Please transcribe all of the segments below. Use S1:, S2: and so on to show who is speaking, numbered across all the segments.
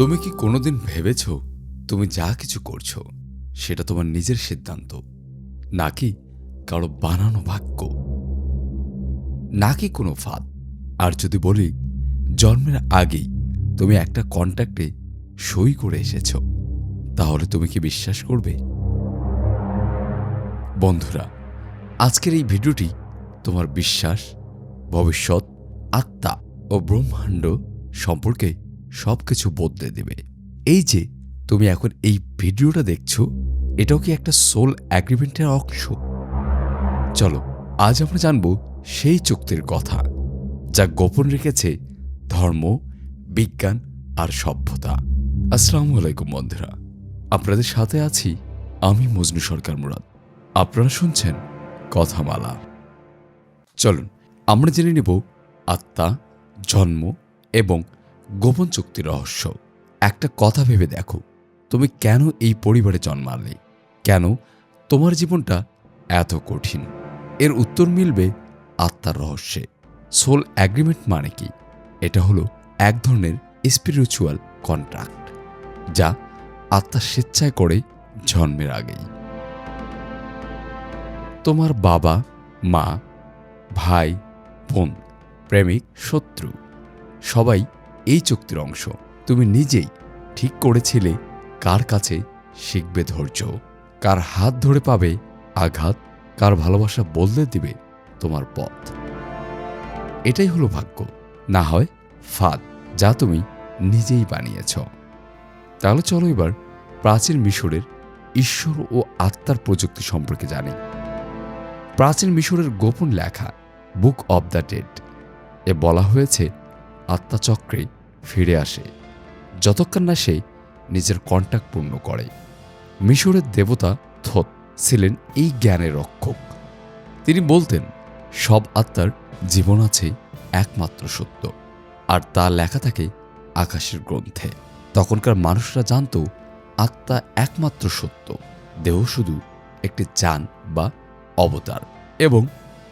S1: তুমি কি কোনোদিন ভেবেছ তুমি যা কিছু করছ সেটা তোমার নিজের সিদ্ধান্ত? নাকি কারও বানানো ভাগ্য? নাকি কোনো ফাঁদ? আর যদি বলি, জন্মের আগেই তুমি একটা কন্ট্যাক্টে সই করে এসেছ, তাহলে তুমি কি বিশ্বাস করবে? বন্ধুরা, আজকের এই ভিডিওটি তোমার বিশ্বাস, ভবিষ্যৎ, আত্মা ও ব্রহ্মাণ্ড সম্পর্কে সবকিছু বদলে দেবে। এই যে, তুমি এখন এই ভিডিওটা দেখছ, এটাও কি একটা সোল অ্যাগ্রিমেন্টের অংশ? চলো, আজ আমরা জানব সেই চুক্তির কথা, যা গোপন রেখেছে ধর্ম, বিজ্ঞান আর সভ্যতা। আসসালামু আলাইকুম বন্ধুরা, আপনাদের সাথে আছি আমি মজনু সরকার মুরাদ। আপনারা শুনছেন কথামালা। চলুন, আমরা জেনে নেব আত্মা, জন্ম এবং গোপন চুক্তি রহস্য। একটা কথা ভেবে দেখো, তুমি কেন এই পরিবারে জন্মালে? কেন তোমার জীবনটা এত কঠিন? এর উত্তর মিলবে আত্মার রহস্যে। সোল অ্যাগ্রিমেন্ট মানে কি? এটা হলো এক ধরনের স্পিরিচুয়াল কন্ট্রাক্ট যা আত্মা স্বেচ্ছায় করে জন্মের আগেই। তোমার বাবা, মা, ভাই, বোন, প্রেমিক, শত্রু, সবাই এই চুক্তির অংশ তুমি নিজেই ঠিক করেছিলে কার কাছে শিখবে ধৈর্য। কার হাত ধরে পাবে আঘাত, কার ভালোবাসা বদলে দিবে তোমার পথ। এটাই হলো ভাগ্য। না হয় ফাঁদ, যা তুমি নিজেই বানিয়েছ। তাহলে চলো এবার প্রাচীন মিশরের ঈশ্বর ও আত্মার প্রযুক্তি সম্পর্কে জানি। প্রাচীন মিশরের গোপন লেখা, বুক অব দ্য ডেড এ বলা হয়েছে আত্মা চক্রে ফিরে আসে। যতক্ষণ না সে নিজের কন্টাক্ট পূর্ণ করে। মিশরের দেবতা থোত ছিলেন এই জ্ঞানের রক্ষক। তিনি বলতেন, সব আত্মার জীবন আছে একমাত্র সত্য, আর তা লেখা থাকে আকাশের গ্রন্থে। তখনকার মানুষরা জানত, আত্মা একমাত্র সত্য, দেহ শুধু একটি চান বা অবতার, এবং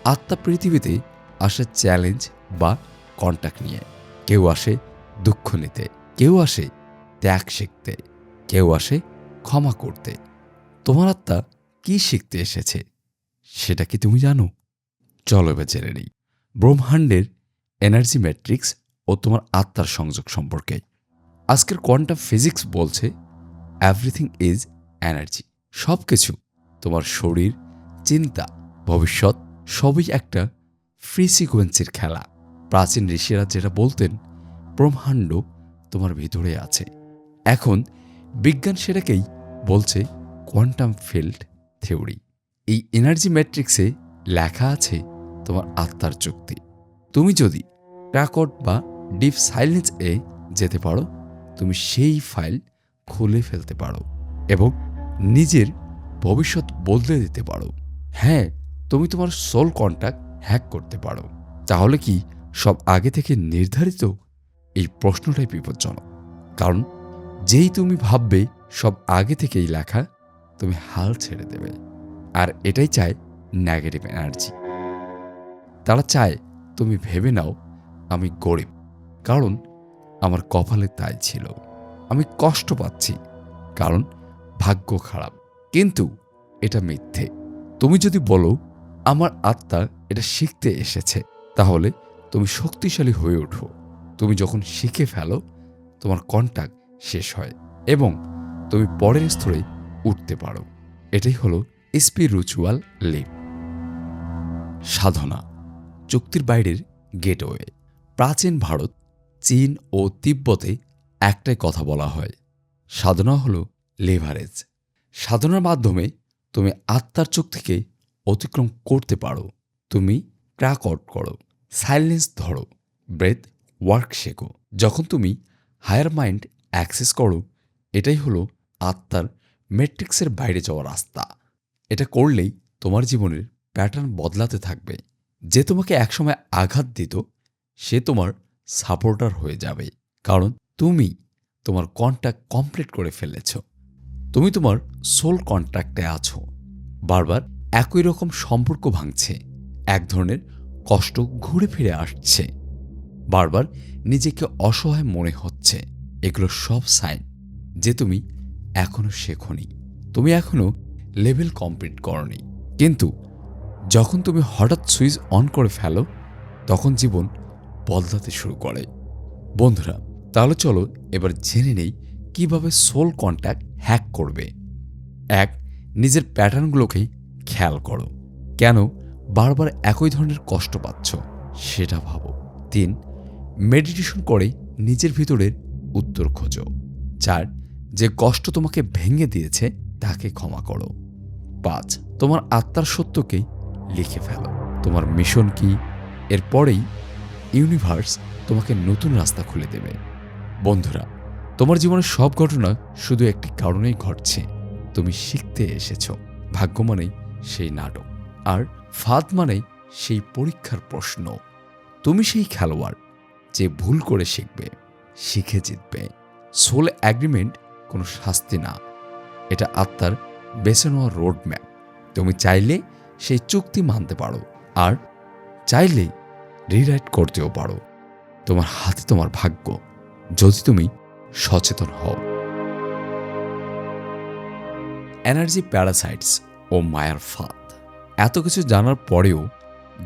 S1: আত্মা পৃথিবীতে আসে চ্যালেঞ্জ বা কন্ট্যাক্ট নিয়ে। কেউ আসে দুঃখ নিতে। কেউ আসে ত্যাগ শিখতে। কেউ আসে ক্ষমা করতে। তোমার আত্মা কি শিখতে এসেছে সেটা কি তুমি জানো? চলো এবার জেনে নেই। ব্রহ্মাণ্ডের এনার্জি ম্যাট্রিক্স ও তোমার আত্মার সংযোগ সম্পর্কে। আজকের কোয়ান্টাম ফিজিক্স বলছে এভরিথিং ইজ এনার্জি সব কিছু তোমার শরীর, চিন্তা, ভবিষ্যৎ সবই একটা ফ্রি সিকোয়েন্সির খেলা। প্রাচীন ঋষিরা যেটা বলতেন ব্রহ্মাণ্ড তোমার ভিতরে আছে। এখন বিজ্ঞান সেটাকেই বলছে কোয়ান্টাম ফিল্ড থিওরি। এই এনার্জি ম্যাট্রিক্সে লেখা আছে তোমার আত্মার চুক্তি। তুমি যদি প্যাকট বা ডিপ সাইলেন্স এ যেতে পারো, তুমি সেই ফাইল খুলে ফেলতে পারো এবং নিজের ভবিষ্যৎ বদলে দিতে পারো। হ্যাঁ তুমি তোমার সোল কন্ট্যাক্ট হ্যাক করতে পারো। তাহলে কি সব আগে থেকে নির্ধারিত এই প্রশ্নটাই বিপজ্জনক। কারণ যেই তুমি ভাববে সব আগে থেকেই লেখা, তুমি হাল ছেড়ে দেবে। আর এটাই চায় নেগেটিভ এনার্জি তারা চায়, তুমি ভেবে নাও, আমি গরিব। কারণ আমার কপালে তাই ছিল। আমি কষ্ট পাচ্ছি। কারণ ভাগ্য খারাপ। কিন্তু এটা মিথ্যে। তুমি যদি বলো, আমার আত্মা এটা শিখতে এসেছে, তাহলে তুমি শক্তিশালী হয়ে ওঠো তুমি যখন শিখে ফেলো, তোমার কন্টাক্ট শেষ হয় এবং তুমি পরের স্তরে উঠতে পারো। এটাই হলো স্পিরিচুয়াল লিপ সাধনা, চুক্তির বাইরের গেটওয়ে প্রাচীন ভারত, চীন ও তিব্বতে একটাই কথা বলা হয়। সাধনা হলো লেভারেজ সাধনার মাধ্যমে তুমি আত্মার চুক্তিকে অতিক্রম করতে পারো। তুমি ক্র্যাক আউট করো সাইলেন্স ধরো ব্রেথ ওয়ার্ক শেখো। যখন তুমি হায়ার মাইন্ড অ্যাক্সেস করো, এটাই হলো আত্মার ম্যাট্রিক্সের বাইরে যাওয়ার রাস্তা। এটা করলেই তোমার জীবনের প্যাটার্ন বদলাতে থাকবে। যে তোমাকে একসময় আঘাত দিত, সে তোমার সাপোর্টার হয়ে যাবে। কারণ তুমি তোমার কন্ট্যাক্ট কমপ্লিট করে ফেলেছ। তুমি তোমার সোল কন্ট্রাক্টে আছো। বারবার একই রকম সম্পর্ক ভাঙছে। এক ধরনের কষ্ট ঘুরে ফিরে আসছে। বারবার নিজেকে অসহায় মনে হচ্ছে। এগুলো সব সাইন যে তুমি এখনও শেখনি। তুমি এখনও লেভেল কমপ্লিট করনি। কিন্তু যখন তুমি হঠাৎ সুইচ অন করে ফেলো, তখন জীবন বদলাতে শুরু করে। বন্ধুরা, তাহলে চলো এবার জেনে নেই কীভাবে সোল কন্ট্যাক্ট হ্যাক করবে। এক, নিজের প্যাটার্নগুলোকেই খেয়াল করো। কেন বারবার একই ধরনের কষ্ট পাচ্ছ, সেটা ভাবো। তিন মেডিটেশন করে নিজের ভিতরের উত্তর খোঁজো চার যে কষ্ট তোমাকে ভেঙে দিয়েছে তাকে ক্ষমা করো। পাঁচ, তোমার আত্মার সত্যকে লিখে ফেলো। তোমার মিশন কি? এরপরেই ইউনিভার্স তোমাকে নতুন রাস্তা খুলে দেবে। বন্ধুরা, তোমার জীবনের সব ঘটনা শুধু একটি কারণেই ঘটছে। তুমি শিখতে এসেছ। ভাগ্য মানেই সেই নাটক। আর ফাঁদ মানেই সেই পরীক্ষার প্রশ্ন। তুমি সেই খেলোয়াড়। যে ভুল করে শিখবে, শিখে জিতবে। সোল অ্যাগ্রিমেন্ট কোনো শাস্তি না। এটা আত্মার বেছে নেওয়া রোড ম্যাপ তুমি চাইলে সেই চুক্তি মানতে পারো আর চাইলে রিরাইট করতেও পারো। তোমার হাতে তোমার ভাগ্য। যদি তুমি সচেতন হও। এনার্জি প্যারাসাইটস ও মায়ার ফাঁদ। এত কিছু জানার পরেও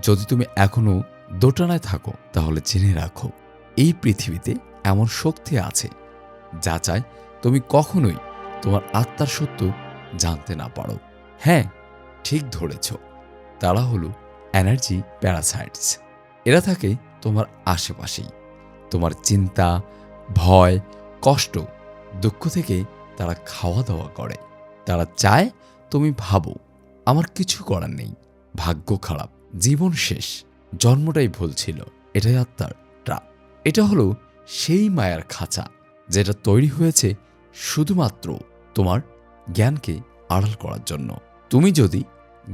S1: যদি তুমি এখনও দোটানায় থাকো, তাহলে জেনে রাখো, এই পৃথিবীতে এমন শক্তি আছে, যা চায় তুমি কখনোই তোমার আত্মার সত্য জানতে না পারো। হ্যাঁ ঠিক ধরেছ। তারা হলো এনার্জি প্যারাসাইটস এরা থাকে তোমার আশেপাশেই। তোমার চিন্তা, ভয়, কষ্ট, দুঃখ থেকে তারা খাওয়া দাওয়া করে। তারা চায় তুমি ভাবো, আমার কিছু করার নেই, ভাগ্য খারাপ, জীবন শেষ। জন্মটাই ভুল ছিল। এটাই আত্মার ট্রাপ। এটা হলো সেই মায়ার খাঁচা, যেটা তৈরি হয়েছে শুধুমাত্র তোমার জ্ঞানকে আড়াল করার জন্য। তুমি যদি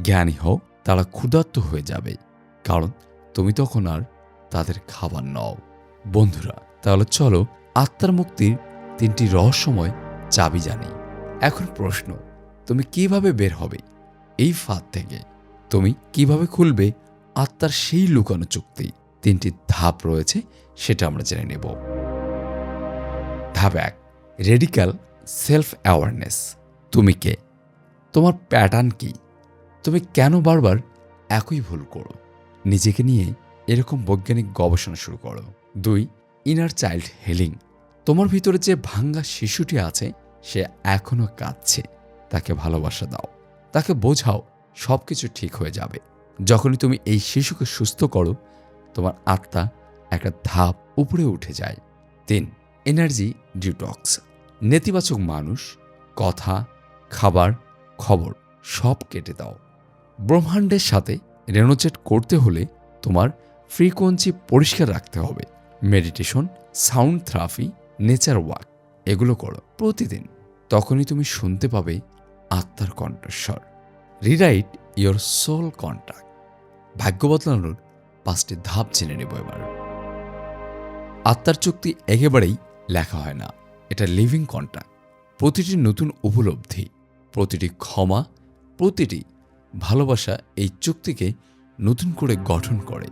S1: জ্ঞানী হও, তারা ক্ষুধার্ত হয়ে যাবে, কারণ তুমি তখন আর তাদের খাবার নও। বন্ধুরা, তাহলে চলো আত্মার মুক্তির তিনটি রহস্যময় চাবি জানি। এখন প্রশ্ন, তুমি কীভাবে বের হবে? এই ফাঁদ থেকে তুমি কীভাবে খুলবে? আত্মার সেই লুকানো চুক্তি। তিনটি ধাপ রয়েছে, সেটা আমরা জেনে নেব। ধাপ এক রেডিক্যাল সেলফ অ্যাওয়ারনেস তুমি কে? তোমার প্যাটার্ন কি? তুমি কেন বারবার একই ভুল করো? নিজেকে নিয়ে এরকম বৈজ্ঞানিক গবেষণা শুরু করো। দুই ইনার চাইল্ড হেলিং তোমার ভিতরে যে ভাঙ্গা শিশুটি আছে, সে এখনও কাঁদছে। তাকে ভালোবাসা দাও। তাকে বোঝাও সব কিছু ঠিক হয়ে যাবে। যখনই তুমি এই শিশুকে সুস্থ করো, তোমার আত্মা একটা ধাপ উপরে উঠে যায়। তিন এনার্জি ডিটক্স নেতিবাচক মানুষ, কথা, খাবার, খবর সব কেটে দাও। ব্রহ্মাণ্ডের সাথে রেনোচেট করতে হলে তোমার ফ্রিকোয়েন্সি পরিষ্কার রাখতে হবে। Meditation sound therapy nature walk এগুলো করো প্রতিদিন। তখনই তুমি শুনতে পাবে আত্মার কণ্ঠস্বর। রিরাইট ইয়োর সোল কন্ট্যাক্ট ভাগ্য বদলানোর পাঁচটি ধাপ জেনে নেব এবার। আত্মার চুক্তি একেবারেই লেখা হয় না। এটা লিভিং কন্ট্যাক্ট প্রতিটি নতুন উপলব্ধি, প্রতিটি ক্ষমা, প্রতিটি ভালোবাসা এই চুক্তিকে নতুন করে গঠন করে।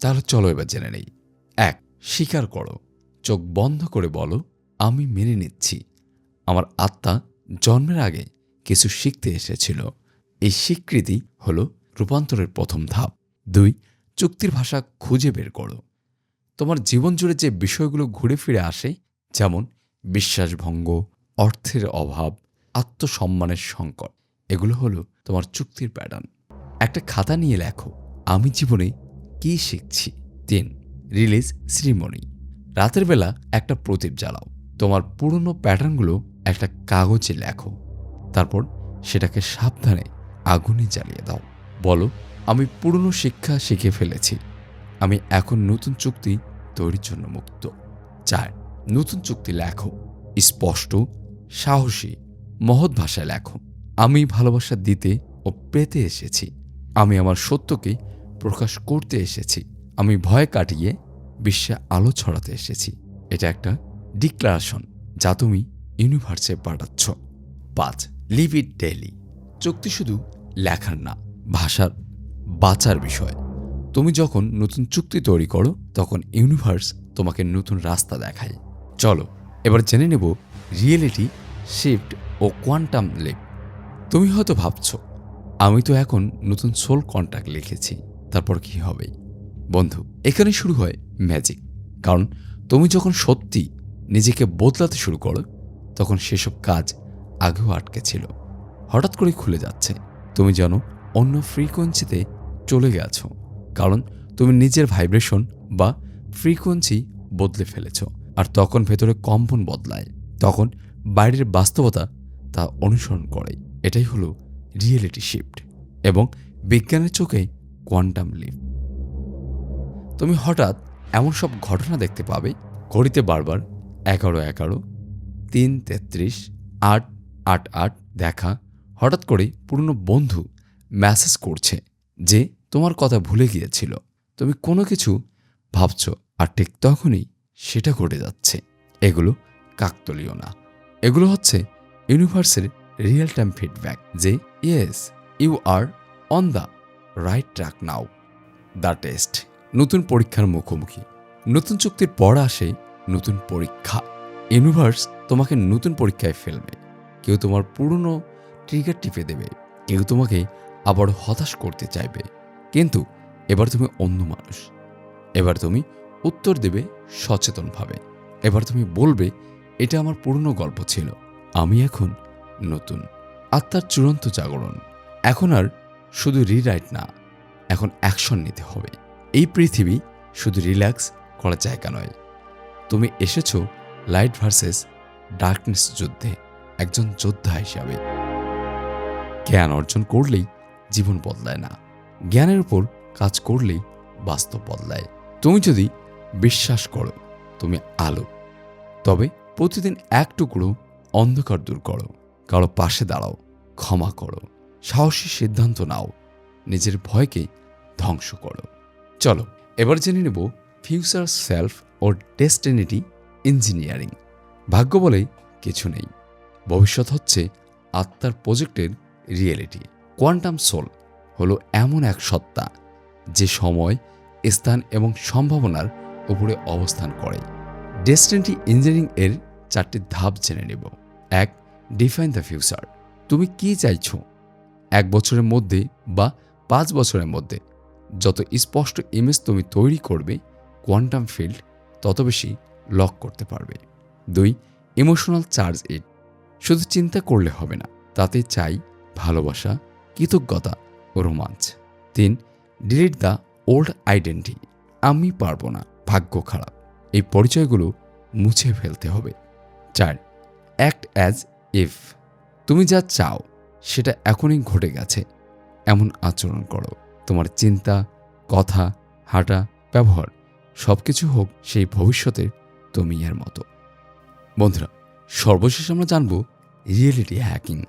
S1: তাহলে চলো এবার জেনে নেই। এক, স্বীকার করো। চোখ বন্ধ করে বলো, আমি মেনে নিচ্ছি। আমার আত্মা জন্মের আগে কিছু শিখতে এসেছিল। এই স্বীকৃতি হল রূপান্তরের প্রথম ধাপ। দুই, চুক্তির ভাষা খুঁজে বের করো। তোমার জীবন জুড়ে যে বিষয়গুলো ঘুরে ফিরে আসে, যেমন বিশ্বাসভঙ্গ, অর্থের অভাব, আত্মসম্মানের সংকট, এগুলো হলো তোমার চুক্তির প্যাটার্ন। একটা খাতা নিয়ে লেখো, আমি জীবনে কি শিখছি? তিন, রিলিজ শ্রীমণি রাতের বেলা একটা প্রদীপ জ্বালাও। তোমার পুরনো প্যাটার্নগুলো একটা কাগজে লেখো। তারপর সেটাকে সাবধানে আগুনে জ্বালিয়ে দাও। বলো আমি পুরনো শিক্ষা শিখে ফেলেছি। আমি এখন নতুন চুক্তি তৈরির জন্য মুক্ত। চার, নতুন চুক্তি লেখো। স্পষ্ট, সাহসী, মহৎ ভাষায় লেখো। আমি ভালোবাসা দিতে ও পেতে এসেছি। আমি আমার সত্যকে প্রকাশ করতে এসেছি। আমি ভয় কাটিয়ে বিশ্বে আলো ছড়াতে এসেছি। এটা একটা ডিক্লারেশন যা তুমি ইউনিভার্সে পাঠাচ্ছ। পাঁচ, লিভ ইট ডেলি চুক্তি শুধু লেখার না, ভাষার বাঁচার বিষয়। তুমি যখন নতুন চুক্তি তৈরি করো, তখন ইউনিভার্স তোমাকে নতুন রাস্তা দেখায়। চলো, এবার জেনে নেব রিয়েলিটি, শিফট ও কোয়ান্টাম লিপ তুমি হয়তো ভাবছ, আমি তো এখন নতুন সোল কন্ট্যাক্ট লিখেছি, তারপর কি হবে? বন্ধু, এখানে শুরু হয় ম্যাজিক, কারণ তুমি যখন সত্যি নিজেকে বদলাতে শুরু করো, তখন সেসব কাজ আগেও আটকে ছিল। হঠাৎ করে খুলে যাচ্ছে। তুমি যেন অন্য ফ্রিকোয়েন্সিতে চলে গেছো। কারণ তুমি নিজের ভাইব্রেশন বা ফ্রিকোয়েন্সি বদলে ফেলেছ। আর তখন ভেতরে কম্পন বদলায়। তখন বাইরের বাস্তবতা তা অনুসরণ করে। এটাই হলো রিয়েলিটি শিফট এবং বিজ্ঞানের চোখে কোয়ান্টাম লিপ তুমি হঠাৎ এমন সব ঘটনা দেখতে পাবে। ঘড়িতে বারবার এগারো এগারো, তিন তেত্রিশ, আট আট আট দেখা। হঠাৎ করে পুরনো বন্ধু মেসেজ করছে যে তোমার কথা ভুলে গিয়েছিল। তুমি কোনো কিছু ভাবছ আর ঠিক তখনই সেটা ঘটে যাচ্ছে। এগুলো কাকতলীয় না। এগুলো হচ্ছে ইউনিভার্সের রিয়েল টাইম ফিডব্যাক যে, yes, you are on the right track now. The test. নতুন পরীক্ষার মুখোমুখি। নতুন চুক্তির পর আসে নতুন পরীক্ষা। ইউনিভার্স তোমাকে নতুন পরীক্ষায় ফেলবে। কেউ তোমার পুরনো ট্রিগার টিপে দেবে। কেউ তোমাকে আবার হতাশ করতে চাইবে। কিন্তু এবার তুমি অন্য মানুষ। এবার তুমি উত্তর দেবে সচেতনভাবে। এবার তুমি বলবে, এটা আমার পুরনো গল্প ছিল। আমি এখন নতুন। আত্মার চূড়ান্ত জাগরণ। এখন আর শুধু রিরাইট না। এখন অ্যাকশন নিতে হবে। এই পৃথিবী শুধু রিল্যাক্স করার জায়গা নয়। তুমি এসেছ লাইট ভার্সেস ডার্কনেস যুদ্ধে একজন যোদ্ধা হিসাবে। জ্ঞান অর্জন করলেই জীবন বদলায় না। জ্ঞানের উপর কাজ করলেই বাস্তব বদলায়। তুমি যদি বিশ্বাস করো, তুমি আলো। তবে প্রতিদিন এক টুকরো অন্ধকার দূর করো, কারও পাশে দাঁড়াও, ক্ষমা করো, সাহসী সিদ্ধান্ত নাও, নিজের ভয়কে ধ্বংস করো। চলো, এবার জেনে নেব ফিউচার সেলফ ও ডেস্টিনিটি ইঞ্জিনিয়ারিং ভাগ্য বলে কিছু নেই। ভবিষ্যৎ হচ্ছে আত্মার প্রজেক্টের রিয়েলিটি কোয়ান্টাম সোল হলো এমন এক সত্তা যে সময়, স্থান এবং সম্ভাবনার উপরে অবস্থান করে। ডেস্টিনিটি ইঞ্জিনিয়ারিং এর চারটি ধাপ জেনে নেব। এক ডিফাইন দ্য ফিউচার তুমি কি চাইছো? এক বছরের মধ্যে বা পাঁচ বছরের মধ্যে। যত স্পষ্ট ইমেজ তুমি তৈরি করবে কোয়ান্টাম ফিল্ড তত বেশি লক করতে পারবে। দুই ইমোশনাল চার্জ ইট শুধু চিন্তা করলে হবে না, তাতে চাই ভালোবাসা, কৃতজ্ঞতা রোমাঞ্চ। তিন, ডিলিট দ্য ওল্ড আইডেন্টি। আমি পারব না, ভাগ্য খারাপ। এই পরিচয়গুলো মুছে ফেলতে হবে। চার অ্যাক্ট অ্যাজ ইফ তুমি যা চাও, সেটা এখনই ঘটে গেছে। এমন আচরণ করো। তোমার চিন্তা, কথা, হাঁটা, ব্যবহার সব কিছু হোক সেই ভবিষ্যতের তুমি এর মতো। বন্ধুরা, সর্বশেষ আমরা জানব রিয়েলিটি হ্যাকিং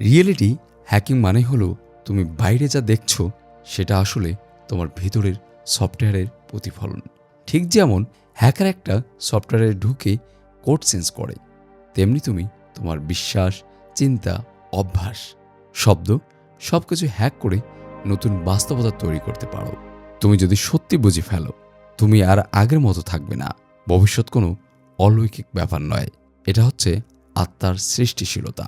S1: রিয়েলিটি হ্যাকিং মানে হলো তুমি বাইরে যা দেখছ, সেটা আসলে তোমার ভিতরের সফটওয়্যারের প্রতিফলন। ঠিক যেমন হ্যাকার একটা সফটওয়্যারে ঢুকে কোড চেঞ্জ করে, তেমনি তুমি তোমার বিশ্বাস, চিন্তা, অভ্যাস, শব্দ সব কিছু হ্যাক করে নতুন বাস্তবতা তৈরি করতে পারো। তুমি যদি সত্যি বুঝে ফেলো, তুমি আর আগের মতো থাকবে না। ভবিষ্যৎ কোনো অলৌকিক ব্যাপার নয়। এটা হচ্ছে আত্মার সৃষ্টিশীলতা।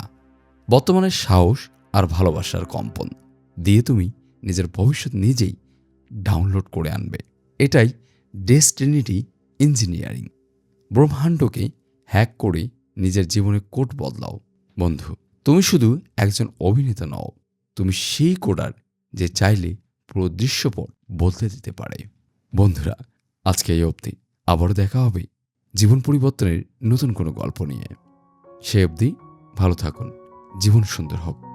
S1: বর্তমানে সাহস আর ভালোবাসার কম্পন। দিয়ে তুমি নিজের ভবিষ্যৎ নিজেই ডাউনলোড করে আনবে। এটাই ডেস্টিনিটি ইঞ্জিনিয়ারিং ব্রহ্মাণ্ডকে হ্যাক করে নিজের জীবনে কোড বদলাও। বন্ধু, তুমি শুধু একজন অভিনেতা নও, তুমি সেই কোডার যে চাইলে পুরো দৃশ্যপট বদলে দিতে পারে। বন্ধুরা, আজকে এই অবধি আবারও দেখা হবে জীবন পরিবর্তনের নতুন কোনো গল্প নিয়ে। সে অবধি ভালো থাকুন, জীবন সুন্দর হোক।